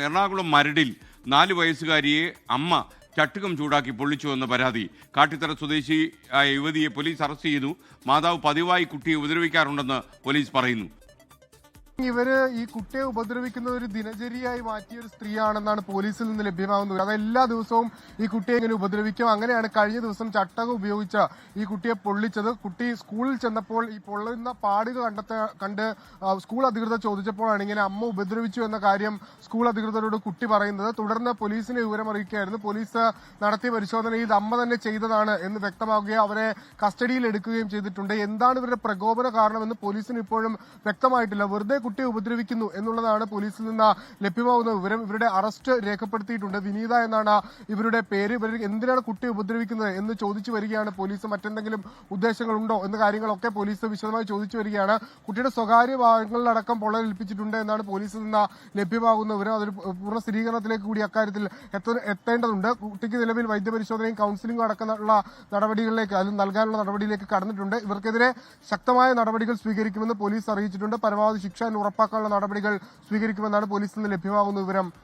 എറണാകുളം മരടിൽ നാല് വയസ്സുകാരിയെ അമ്മ ചട്ടുകം ചൂടാക്കി പൊള്ളിച്ചു എന്ന പരാതി. കാട്ടിത്തറ സ്വദേശിയായ യുവതിയെ പോലീസ് അറസ്റ്റ് ചെയ്തു. മാതാവ് പതിവായി കുട്ടിയെ ഉപദ്രവിക്കാറുണ്ടെന്ന് പോലീസ് പറയുന്നു. ഇവർ ഈ കുട്ടിയെ ഉപദ്രവിക്കുന്ന ഒരു ദിനചര്യയായി മാറ്റിയ ഒരു സ്ത്രീയാണെന്നാണ് പോലീസിൽ നിന്ന് ലഭ്യമാകുന്നത്. അത് എല്ലാ ദിവസവും ഈ കുട്ടിയെ ഇങ്ങനെ ഉപദ്രവിക്കും. അങ്ങനെയാണ് കഴിഞ്ഞ ദിവസം ചട്ടകം ഉപയോഗിച്ച ഈ കുട്ടിയെ പൊള്ളിച്ചത്. കുട്ടി സ്കൂളിൽ ചെന്നപ്പോൾ ഈ പൊള്ളുന്ന പാടുകൾ കണ്ടെത്ത കണ്ട് സ്കൂൾ അധികൃതർ ചോദിച്ചപ്പോഴാണ് ഇങ്ങനെ അമ്മ ഉപദ്രവിച്ചു എന്ന കാര്യം സ്കൂൾ അധികൃതരോട് കുട്ടി പറയുന്നത്. തുടർന്ന് പോലീസിനെ വിവരം അറിയിക്കുകയായിരുന്നു. പോലീസ് നടത്തിയ പരിശോധനയിൽ അമ്മ തന്നെ ചെയ്തതാണ് എന്ന് വ്യക്തമാക്കുകയും അവരെ കസ്റ്റഡിയിൽ എടുക്കുകയും ചെയ്തിട്ടുണ്ട്. എന്താണ് ഇവരുടെ പ്രകോപന കാരണമെന്ന് പോലീസിന് ഇപ്പോഴും വ്യക്തമായിട്ടില്ല. വെറുതെ കുട്ടിയെ ഉപദ്രവിക്കുന്നു എന്നുള്ളതാണ് പോലീസിൽ നിന്ന് ലഭ്യമാവുന്ന വിവരം. ഇവരുടെ അറസ്റ്റ് രേഖപ്പെടുത്തിയിട്ടുണ്ട്. വിനീത എന്നാണ് ഇവരുടെ പേര്. ഇവർ എന്തിനാണ് കുട്ടിയെ ഉപദ്രവിക്കുന്നത് എന്ന് ചോദിച്ചു വരികയാണ് പോലീസ്. മറ്റെന്തെങ്കിലും ഉദ്ദേശങ്ങളുണ്ടോ എന്ന കാര്യങ്ങളൊക്കെ പോലീസ് വിശദമായി ചോദിച്ചു വരികയാണ്. കുട്ടിയുടെ സ്വകാര്യ ഭാഗങ്ങളിലടക്കം പൊള്ളലേൽപ്പിച്ചിട്ടുണ്ട് എന്നാണ് പോലീസിൽ നിന്ന് ലഭ്യമാകുന്ന വിവരം. അതൊരു പൂർണ സ്ഥിരീകരണത്തിലേക്ക് കൂടി അക്കാര്യത്തിൽ എത്തേണ്ടതുണ്ട്. കുട്ടിക്ക് നിലവിൽ വൈദ്യപരിശോധനയും കൗൺസിലിംഗും അടക്കമുള്ള നടപടികളിലേക്ക് അത് നൽകാനുള്ള നടപടിയിലേക്ക് കടന്നിട്ടുണ്ട്. ഇവർക്കെതിരെ ശക്തമായ നടപടികൾ സ്വീകരിക്കുമെന്ന് പോലീസ് അറിയിച്ചിട്ടുണ്ട്. പരമാവധി ശിക്ഷ ഉറപ്പാക്കാനുള്ള നടപടികൾ സ്വീകരിക്കുമെന്നാണ് പോലീസിൽ നിന്ന് ലഭ്യമാകുന്ന വിവരം.